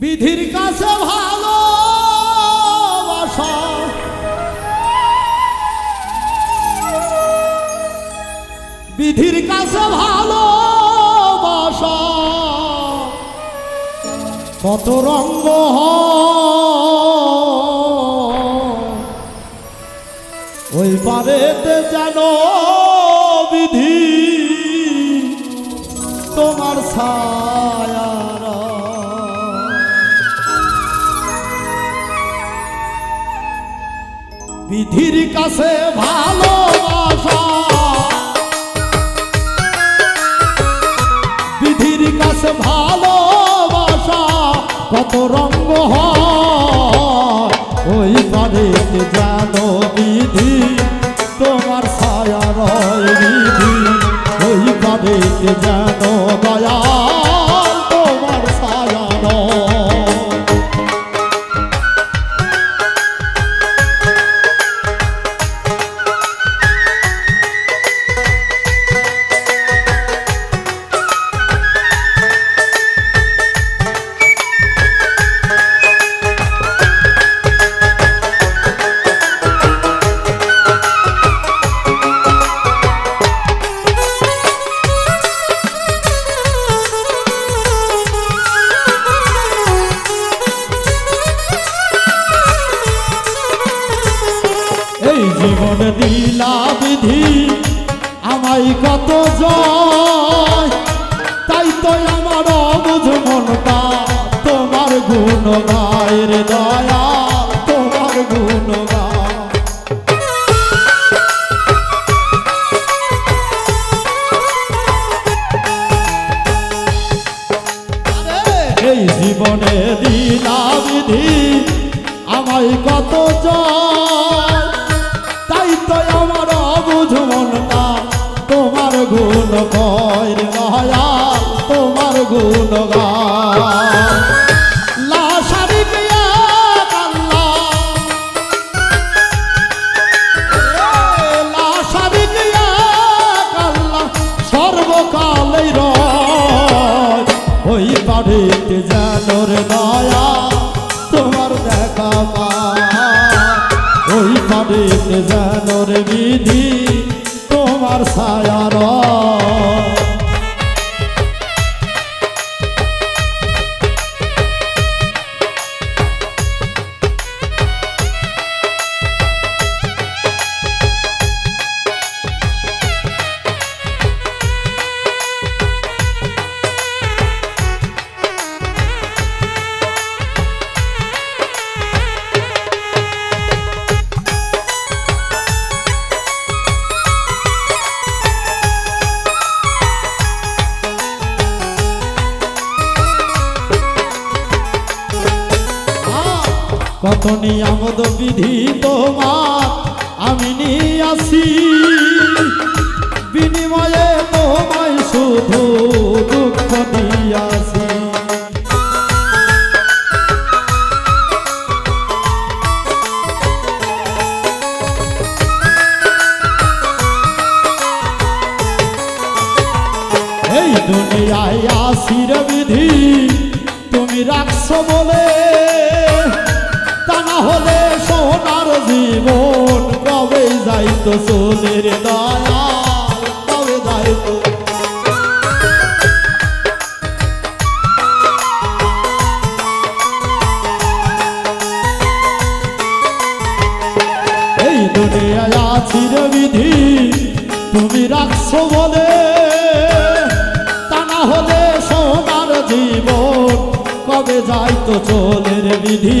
বিধির কাছে ভালো বিধির কাছে ভালো কত রঙ্গ। ওই পারেতে যেন বিধি তোমার ছায়ারা বিধির কাছে ভালোবাসা। বিধির কাছে ভালোবাসা, কত রঙ্গ ওই বাড়িতে জানো বিধি, তোমার ছায়া রয় বিধি। ওই বাড়িতে জানো দয়াল আমায় কত জয়। তাই তো আমার অবুঝ মনটা, তোমার গুণ গায়ের দয়া, তোমার গুণ এই জীবনে দিলা বিধি, আমায় কত জয়। তাই তো আমার অবুঝ মনটা গুণ কয় দয়াল তোমার গুণ গায় বাড়িতে জানোর দয়া তোমার দেখা ওই বাড়িতে জানোর বিধি। তোমার ছায়ার কত নিয়ামত বিধি তোমার, আমি নিয়াছি বিনিময়ে তোমায় শুধু দুঃখ দিয়াছি এই দুনিয়ায় আসির বিধি তুমি রাখছো বলে না হলে সোনার জীবন কবে যাইতো সোনের দয়াল কবে যাইতো? এই দুনিয়ায় আছির বিধি, তুমি রাখছো বলে। জীবন কবে যাইতো চলে বিধি?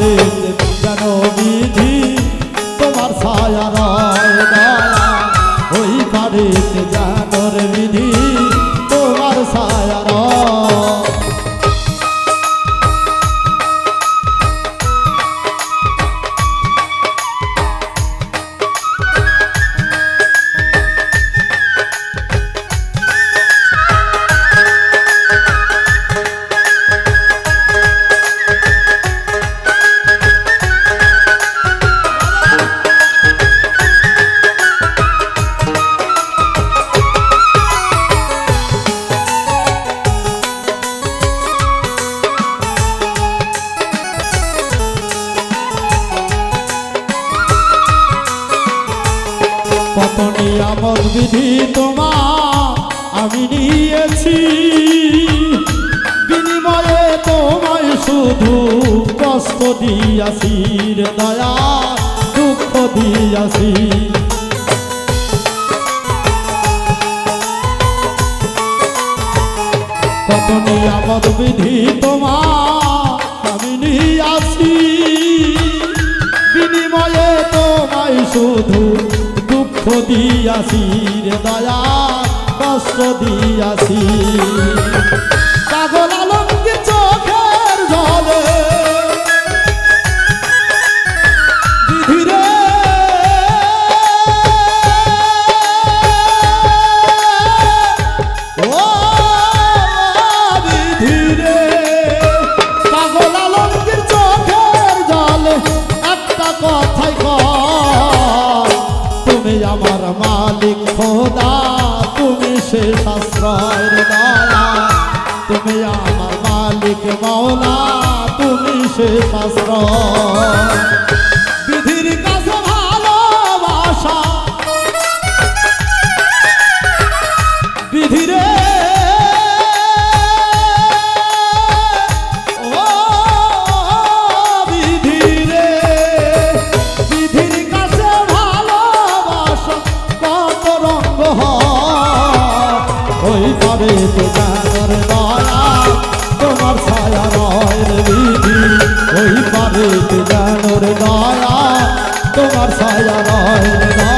পারে জানো বিধি। বিধি তোমার আমি নিয়েছি। বিনিময়ে তোমায় শুধু কষ্ট দিয়াছি রে দয়া, দুঃখ দিয়াছি। কত নিয়ামত বিধি তোমার আমি নিয়ে আসি বিনিময়ে তোমায় শুধু দুঃখ দিয়াছি রে দয়া কষ্ট দিয়াছি। শেষ আশ্রয়ের দয়া। তুমি আমার মালিক মৌলা তুমি শেষ আশ্রয়। তো জানার দয়া তোমার ছায়া রয় রে বিধি ওই পারে জানোর দয়া তোমার ছায়া রয় রে